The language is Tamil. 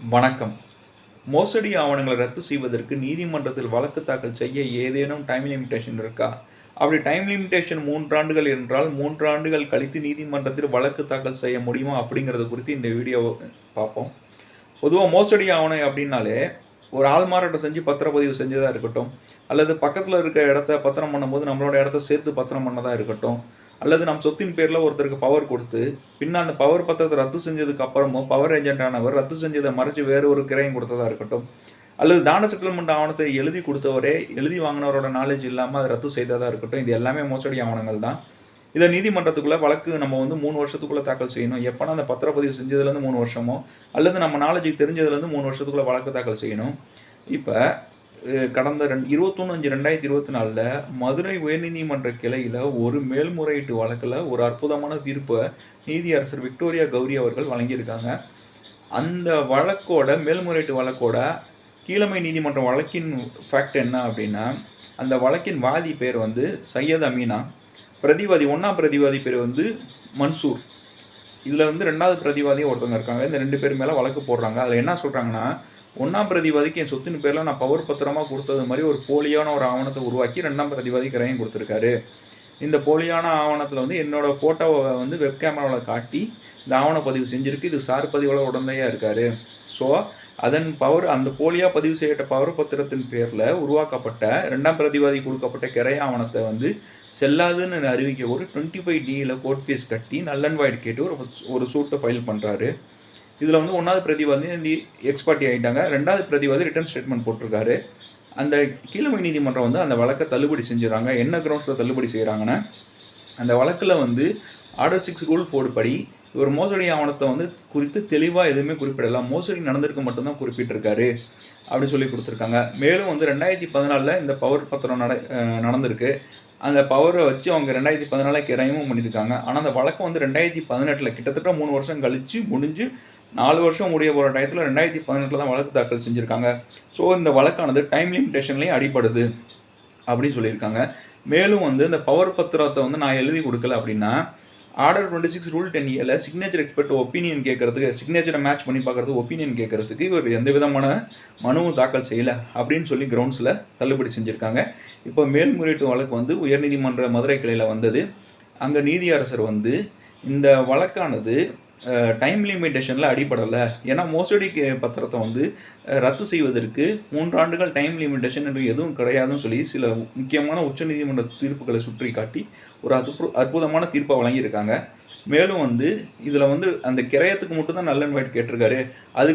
வணக்கம். மோசடி ஆவணங்களை ரத்து செய்வதற்கு நீதிமன்றத்தில் வழக்கு தாக்கல் செய்ய ஏதேனும் டைம் லிமிட்டேஷன் இருக்கா? அப்படி டைம் லிமிடேஷன் மூன்றாண்டுகள் என்றால் மூன்றாண்டுகள் கழித்து நீதிமன்றத்தில் வழக்கு தாக்கல் செய்ய முடியுமா அப்படிங்கிறது குறித்து இந்த வீடியோ பார்ப்போம். பொதுவாக மோசடி ஆவணம் அப்படின்னாலே ஒரு ஆள் மாறாட்டம் செஞ்சு பத்திரப்பதிவு செஞ்சதாக இருக்கட்டும் அல்லது பக்கத்தில் இருக்க இடத்த பத்திரம் பண்ணும்போது நம்மளோட இடத்த சேர்த்து பத்திரம் பண்ணதாக இருக்கட்டும் அல்லது நம் சொத்தின் பேரில் ஒருத்தருக்கு பவர் கொடுத்து பின்ன அந்த பவர் பத்திரத்தை ரத்து செஞ்சதுக்கு அப்புறமும் பவர் ஏஜென்டானவர் ரத்து செஞ்சதை மறைச்சு வேறு ஒரு கிரையம் கொடுத்ததா இருக்கட்டும். அல்லது தான செட்டில்மெண்ட் ஆவணத்தை எழுதி கொடுத்தவரே எழுதி வாங்கினவரோட நாலேஜ் இல்லாமல் அதை ரத்து செய்ததாக இருக்கட்டும். இது எல்லாமே மோசடி ஆவணங்கள் தான். இதை நீதிமன்றத்துக்குள்ளே வழக்கு நம்ம வந்து மூணு வருஷத்துக்குள்ளே தாக்கல் செய்யணும். எப்போனா அந்த பத்திரப்பதிவு செஞ்சதுலேருந்து மூணு வருஷமோ அல்லது நம்ம நாலேஜுக்கு தெரிஞ்சதுலேருந்து மூணு வருஷத்துக்குள்ளே வழக்கு தாக்கல் செய்யணும். இப்போ கடந்த ரெண்டு இருபத்தொன்று அஞ்சு ரெண்டாயிரத்தி இருபத்தி நாலில் மதுரை உயர்நீதிமன்ற கிளையில் ஒரு மேல்முறையீட்டு வழக்கில் ஒரு அற்புதமான தீர்ப்பை நீதியரசர் விக்டோரியா கௌரி அவர்கள் வழங்கியிருக்காங்க. அந்த வழக்கோட மேல்முறையீட்டு வழக்கோட கீழமை நீதிமன்ற வழக்கின் ஃபேக்ட் என்ன அப்படின்னா அந்த வழக்கின் வாதி பேர் வந்து சையத் அமீனா பிரதிவாதி ஒன்றாம் பிரதிவாதி பேர் வந்து மன்சூர். இதில் வந்து ரெண்டாவது பிரதிவாதியும் ஒருத்தவங்க இருக்காங்க. இந்த ரெண்டு பேர் மேலே வழக்கு போடுறாங்க. அதில் என்ன சொல்கிறாங்கன்னா ஒன்றாம் பிரதிவாதிக்கு என் சொத்தின் பேரில் நான் பவர் பத்திரமாக கொடுத்தது மாதிரி ஒரு போலியான ஒரு ஆவணத்தை உருவாக்கி ரெண்டாம் பிரதிவாதிக்கு கிரையம் கொடுத்துருக்காரு. இந்த போலியான ஆவணத்தில் வந்து என்னோடய ஃபோட்டோவை வந்து வெப் கேமராவில் காட்டி இந்த ஆவணப்பதிவு செஞ்சுருக்கு. இது சார் பதிவோட உடந்தையாக இருக்கார். ஸோ அதன் பவர் அந்த போலியாக பதிவு செய்யப்பட்ட பவர் பத்திரத்தின் பேரில் உருவாக்கப்பட்ட ரெண்டாம் பிரதிவாதி கொடுக்கப்பட்ட கிரை ஆவணத்தை வந்து செல்லாதுன்னு அறிவிக்க ஒரு டுவெண்ட்டி ஃபைவ் டியில் கோர்ட் ஃபீஸ் கட்டி நல்லன்வாய்டு கேட்டு ஒரு ஒரு சூட்டை ஃபைல் பண்ணுறாரு இதில் வந்து ஒன்றாவது பிரதிவாதி இந்த எக்ஸ்பார்ட்டி ஆகிட்டாங்க ரெண்டாவது பிரதிவாதி ரிட்டர்ன் ஸ்டேட்மெண்ட் போட்டிருக்காரு. அந்த கீழமை நீதிமன்றம் வந்து அந்த வழக்கை தள்ளுபடி செஞ்சுறாங்க. என்ன கிரவுண்ட்ஸில் தள்ளுபடி செய்கிறாங்கன்னா அந்த வழக்கில் வந்து ஆர்டர் சிக்ஸ் ரூல் ஃபோர்டு படி இவர் மோசடி ஆவணத்தை வந்து குறித்து தெளிவாக எதுவுமே குறிப்பிடலாம் மோசடி நடந்திருக்கு மட்டும்தான் குறிப்பிட்டிருக்காரு அப்படி சொல்லி கொடுத்துருக்காங்க. மேலும் வந்து ரெண்டாயிரத்தி பதினாலில் இந்த பவர் பத்திரம் நட நடந்திருக்கு. அந்த பவரை வச்சு அவங்க ரெண்டாயிரத்தி பதினாலில் கிரயமும் பண்ணியிருக்காங்க. ஆனால் அந்த வழக்கம் வந்து ரெண்டாயிரத்தி பதினெட்டில் கிட்டத்தட்ட மூணு வருஷம் கழித்து முடிஞ்சு நாலு வருஷம் முடிய போகிற டயத்தில் ரெண்டாயிரத்தி பதினெட்டில் தான் வழக்கு தாக்கல் செஞ்சுருக்காங்க. ஸோ இந்த வழக்கானது டைம் லிமிடேஷன்லேயும் அடிப்படுது அப்படின்னு சொல்லியிருக்காங்க. மேலும் வந்து இந்த பவர் பத்திரத்தை வந்து நான் எழுதி கொடுக்கல அப்படின்னா order twenty six rule ten ஏல சிக்னேச்சர் எக்ஸ்பெக்ட் ஒப்பீனியன் கேட்கறதுக்கு சிக்னேச்சரை மேட்ச் பண்ணி பார்க்கறதுக்கு ஒப்பீனியன் கேட்கறதுக்கு இவர் எந்த விதமான மனுவும் தாக்கல் செய்யலை அப்படின்னு சொல்லி கிரவுண்ட்ஸில் தள்ளுபடி செஞ்சுருக்காங்க. இப்போ மேல்முறையீட்டு வழக்கு வந்து உயர்நீதிமன்ற மதுரை கிளையில் வந்தது. அங்கே நீதியரசர் வந்து இந்த வழக்கானது டைம் லிமிட்டேஷனில் அடிப்படலை ஏன்னா மோசடி பத்திரத்தை வந்து ரத்து செய்வதற்கு மூன்றாண்டுகள் டைம் லிமிட்டேஷன் என்று எதுவும் கிடையாதுன்னு சொல்லி சில முக்கியமான உச்சநீதிமன்ற தீர்ப்புகளை சுற்றி காட்டி ஒரு அற்பு அற்புதமான தீர்ப்பை வழங்கியிருக்காங்க. மேலும் வந்து இதில் வந்து அந்த கிரயத்துக்கு மட்டும் தான் நல்ல ஒயிட் கேட்டிருக்காரு. அதுக்கு